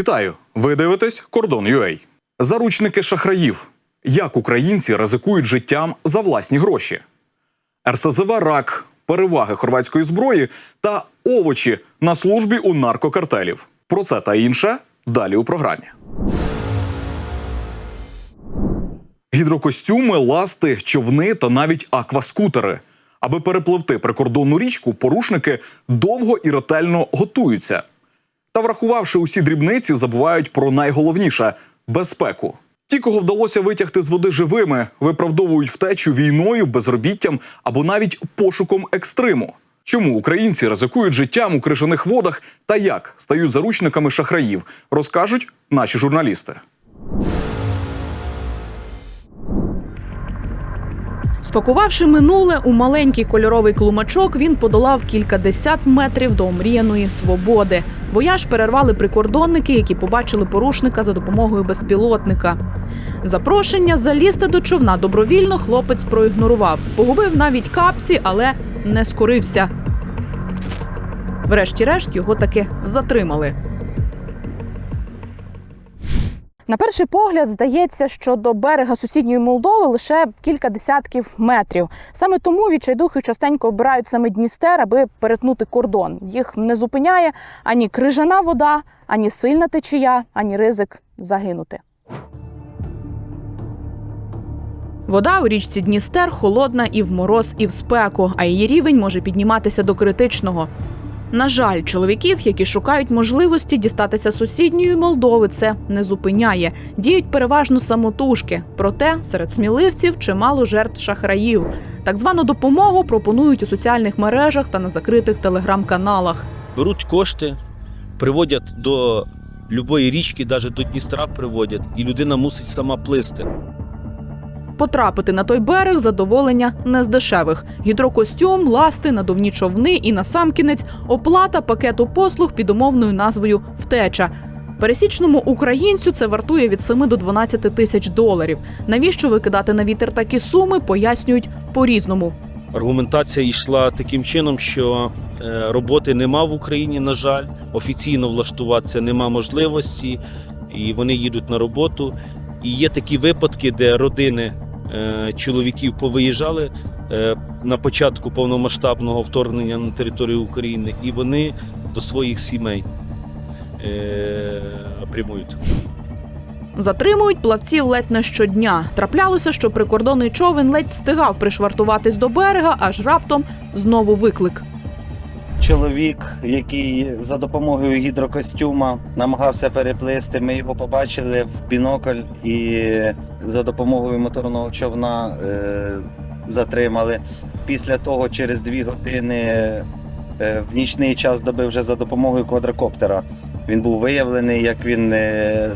Вітаю! Ви дивитесь Кордон UA. Заручники шахраїв. Як українці ризикують життям за власні гроші? РСЗВ РАК, переваги хорватської зброї та овочі на службі у наркокартелів. Про це та інше далі у програмі. Гідрокостюми, ласти, човни та навіть акваскутери. Аби перепливти прикордонну річку, порушники довго і ретельно готуються. Та, врахувавши усі дрібниці, забувають про найголовніше безпеку. Ті, кого вдалося витягти з води живими, виправдовують втечу війною, безробіттям або навіть пошуком екстриму. Чому українці ризикують життям у крижаних водах та як стають заручниками шахраїв, розкажуть наші журналісти. Спакувавши минуле у маленький кольоровий клумачок, він подолав кількадесят метрів до омріяної свободи. Вояж перервали прикордонники, які побачили порушника за допомогою безпілотника. Запрошення залізти до човна добровільно хлопець проігнорував. Погубив навіть капці, але не скорився. Врешті-решт його таки затримали. На перший погляд здається, що до берега сусідньої Молдови лише кілька десятків метрів. Саме тому відчайдухи частенько обирають саме Дністер, аби перетнути кордон. Їх не зупиняє ані крижана вода, ані сильна течія, ані ризик загинути. Вода у річці Дністер холодна і в мороз, і в спеку, а її рівень може підніматися до критичного. На жаль, чоловіків, які шукають можливості дістатися сусідньої Молдови, це не зупиняє. Діють переважно самотужки. Проте серед сміливців чимало жертв шахраїв. Так звану допомогу пропонують у соціальних мережах та на закритих телеграм-каналах. беруть кошти, приводять до любої річки, навіть до Дністра приводять, і людина мусить сама плисти. Потрапити на той берег задоволення не з дешевих: гідрокостюм, ласти, надувні човни і насамкінець оплата пакету послуг під умовною назвою Втеча. Пересічному українцю це вартує від 7 до 12 тисяч доларів. Навіщо викидати на вітер такі суми, пояснюють по-різному. Аргументація йшла таким чином, що е, роботи нема в Україні, на жаль, офіційно влаштуватися нема можливості, і вони їдуть на роботу. І є такі випадки, де родини чоловіків повиїжджали е, на початку повномасштабного вторгнення на територію України, і вони до своїх сімей е, прямують. Затримують плавців ледь не щодня. Траплялося, що прикордонний човен ледь встигав пришвартуватись до берега, аж раптом знову виклик. Чоловік, який за допомогою гідрокостюма намагався переплисти. Ми його побачили в бінокль і за допомогою моторного човна е, затримали. Після того, через дві години е, в нічний час доби вже за допомогою квадрокоптера. Він був виявлений, як він е,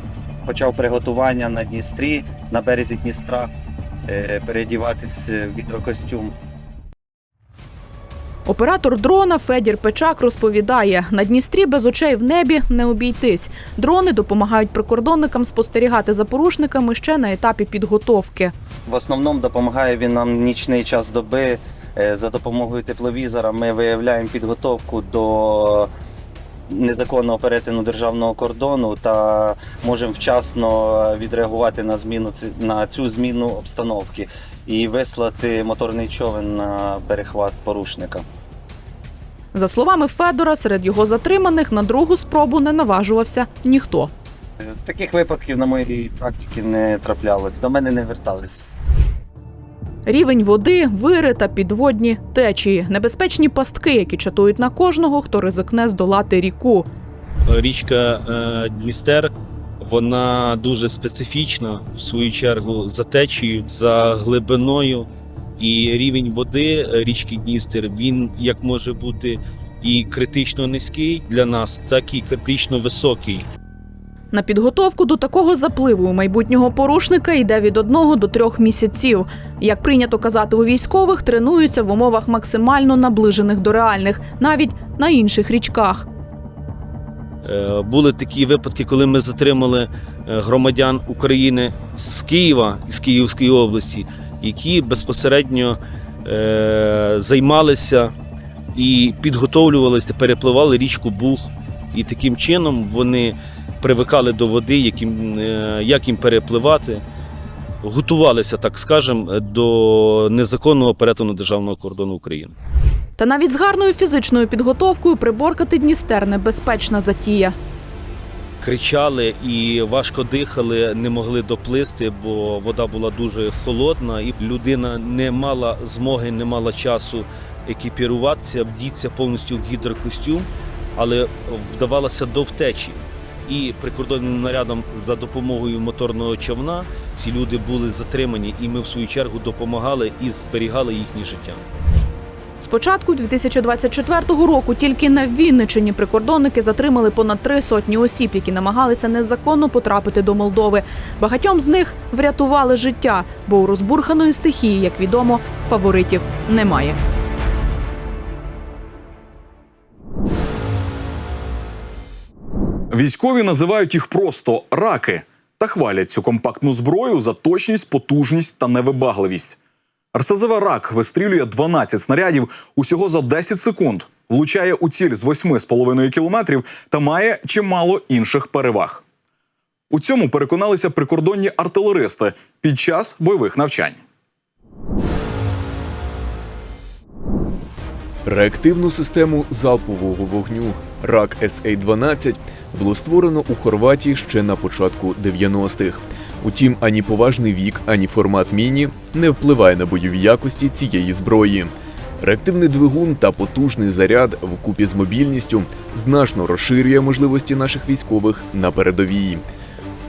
почав приготування на Дністрі, на березі Дністра, е, переодіватись в гідрокостюм. Оператор дрона Федір Печак розповідає: на Дністрі без очей в небі не обійтись. Дрони допомагають прикордонникам спостерігати за порушниками ще на етапі підготовки. В основному допомагає він нам нічний час доби. Е, За допомогою тепловізора ми виявляємо підготовку до незаконного перетину державного кордону та можемо вчасно відреагувати на зміну на цю зміну обстановки і вислати моторний човен на перехват порушника. За словами Федора, серед його затриманих на другу спробу не наважувався ніхто. Е, Таких випадків на моїй практиці не траплялось. До мене не вертались. Рівень води, вири та підводні течії, небезпечні пастки, які чатують на кожного, хто ризикне здолати ріку. Річка е, Дністер вона дуже специфічна, в свою чергу, за течією, за глибиною. І рівень води е, річки Дністер він як може бути і критично низький для нас, так і критично високий. На підготовку до такого запливу у майбутнього порушника йде від одного до трьох місяців. Як прийнято казати у військових, тренуються в умовах максимально наближених до реальних, навіть на інших річках. Е, Були такі випадки, коли ми затримали е, громадян України з Києва з Київської області, які безпосередньо е, займалися і підготовлювалися, перепливали річку Буг. І таким чином вони привикали до води, як їм, е, як їм перепливати. Готувалися, так скажемо, до незаконного перетину державного кордону України. Та навіть з гарною фізичною підготовкою приборкати Дністер небезпечна затія. кричали і важко дихали, не могли доплисти, бо вода була дуже холодна, і людина не мала змоги, не мала часу екіпіруватися, вдітися повністю в гідрокостюм, але вдавалося до втечі. І прикордонним нарядом за допомогою моторного човна ці люди були затримані, і ми в свою чергу допомагали і зберігали їхнє життя. З початку 2024 року тільки на Вінничині прикордонники затримали понад три сотні осіб, які намагалися незаконно потрапити до Молдови. Багатьом з них врятували життя, бо у розбурханої стихії, як відомо, фаворитів немає. Військові називають їх просто раки та хвалять цю компактну зброю за точність, потужність та невибагливість. РСЗВ рак вистрілює 12 снарядів усього за 10 секунд, влучає у ціль з 8,5 кілометрів та має чимало інших переваг. У цьому переконалися прикордонні артилеристи під час бойових навчань. Реактивну систему залпового вогню РАК СА-12 було створено у Хорватії ще на початку 90-х. Утім, ані поважний вік, ані формат міні не впливає на бойові якості цієї зброї. Реактивний двигун та потужний заряд вкупі з мобільністю значно розширює можливості наших військових на передовій.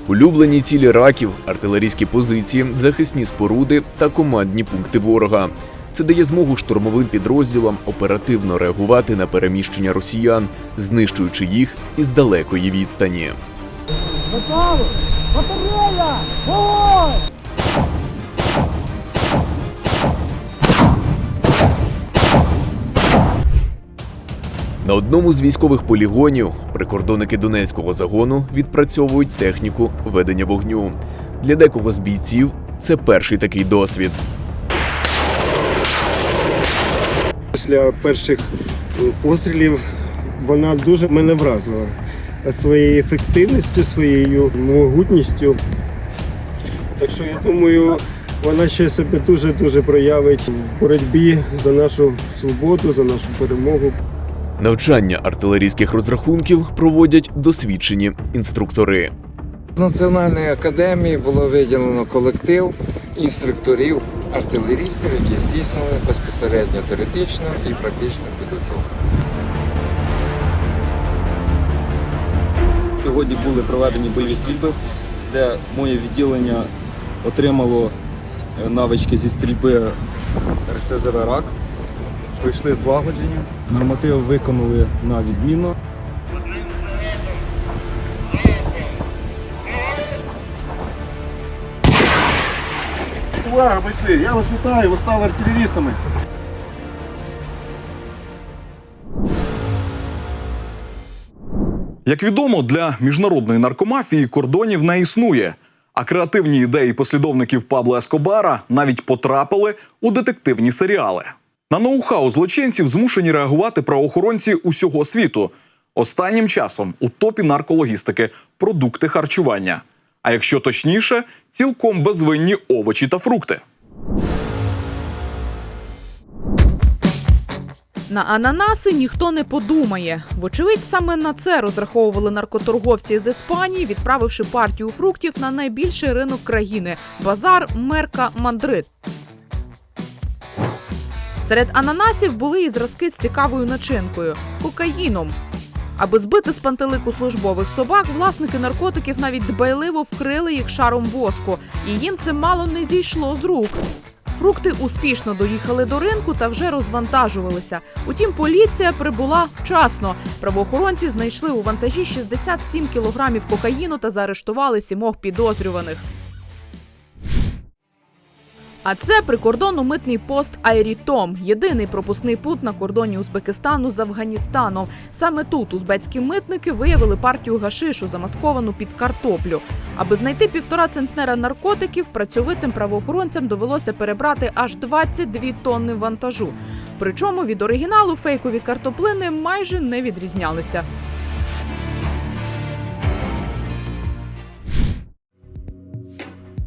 Улюблені цілі раків, артилерійські позиції, захисні споруди та командні пункти ворога. Це дає змогу штурмовим підрозділам оперативно реагувати на переміщення росіян, знищуючи їх із далекої відстані. На одному з військових полігонів прикордонники Донецького загону відпрацьовують техніку ведення вогню. Для декого з бійців це перший такий досвід. Після перших пострілів вона дуже мене вразила своєю ефективністю, своєю могутністю. Так що я думаю, вона ще себе дуже-дуже проявить в боротьбі за нашу свободу, за нашу перемогу. Навчання артилерійських розрахунків проводять досвідчені інструктори. З Національної академії було виділено колектив інструкторів, артилерістів, які здійснили безпосередньо теоретичну і практичну підготовку. Сьогодні були проведені бойові стрільби, де моє відділення отримало е, навички зі стрільби РСЗВ РАК. Пройшли злагодження, нормативи виконали на відмінно. Увага, бойці! Я вас вітаю, ви стали артилерістами. Як відомо, для міжнародної наркомафії кордонів не існує. А креативні ідеї послідовників Пабло Ескобара навіть потрапили у детективні серіали. На ноу-хау злочинців змушені реагувати правоохоронці усього світу. Останнім часом у топі наркологістики продукти харчування. А якщо точніше, цілком безвинні овочі та фрукти. На ананаси ніхто не подумає. Вочевидь, саме на це розраховували наркоторговці з Іспанії, відправивши партію фруктів на найбільший ринок країни базар Мерка Мандрид. Серед ананасів були і зразки з цікавою начинкою кокаїном. Аби збити з пантелику службових собак, власники наркотиків навіть дбайливо вкрили їх шаром воску, і їм це мало не зійшло з рук. Фрукти успішно доїхали до ринку та вже розвантажувалися. Утім, поліція прибула вчасно. Правоохоронці знайшли у вантажі 67 кілограмів кокаїну та заарештували сімох підозрюваних. А це прикордонно-митний пост Айрітом, єдиний пропускний пункт на кордоні Узбекистану з Афганістаном. Саме тут узбецькі митники виявили партію гашишу, замасковану під картоплю. Аби знайти півтора центнера наркотиків, працьовитим правоохоронцям довелося перебрати аж 22 тонни вантажу. Причому від оригіналу фейкові картоплини майже не відрізнялися.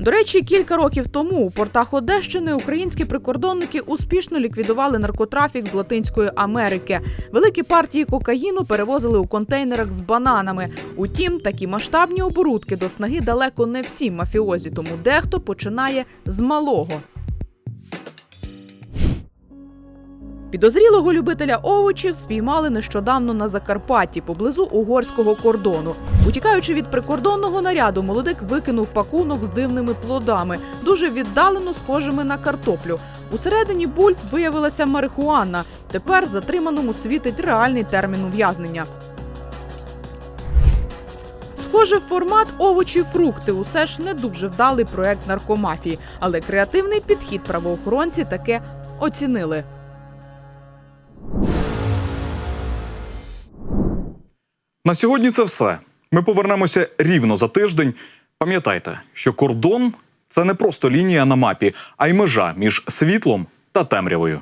До речі, кілька років тому у портах Одещини українські прикордонники успішно ліквідували наркотрафік з Латинської Америки. Великі партії кокаїну перевозили у контейнерах з бананами. Утім, такі масштабні оборудки до снаги далеко не всі мафіозі, тому дехто починає з малого. Підозрілого любителя овочів спіймали нещодавно на Закарпатті поблизу угорського кордону. Утікаючи від прикордонного наряду, молодик викинув пакунок з дивними плодами, дуже віддалено схожими на картоплю. Усередині бульб виявилася марихуана. Тепер затриманому світить реальний термін ув'язнення. Схоже, формат овочі, фрукти усе ж не дуже вдалий проект наркомафії, але креативний підхід правоохоронці таке оцінили. На сьогодні це все. Ми повернемося рівно за тиждень. Пам'ятайте, що кордон це не просто лінія на мапі, а й межа між світлом та темрявою.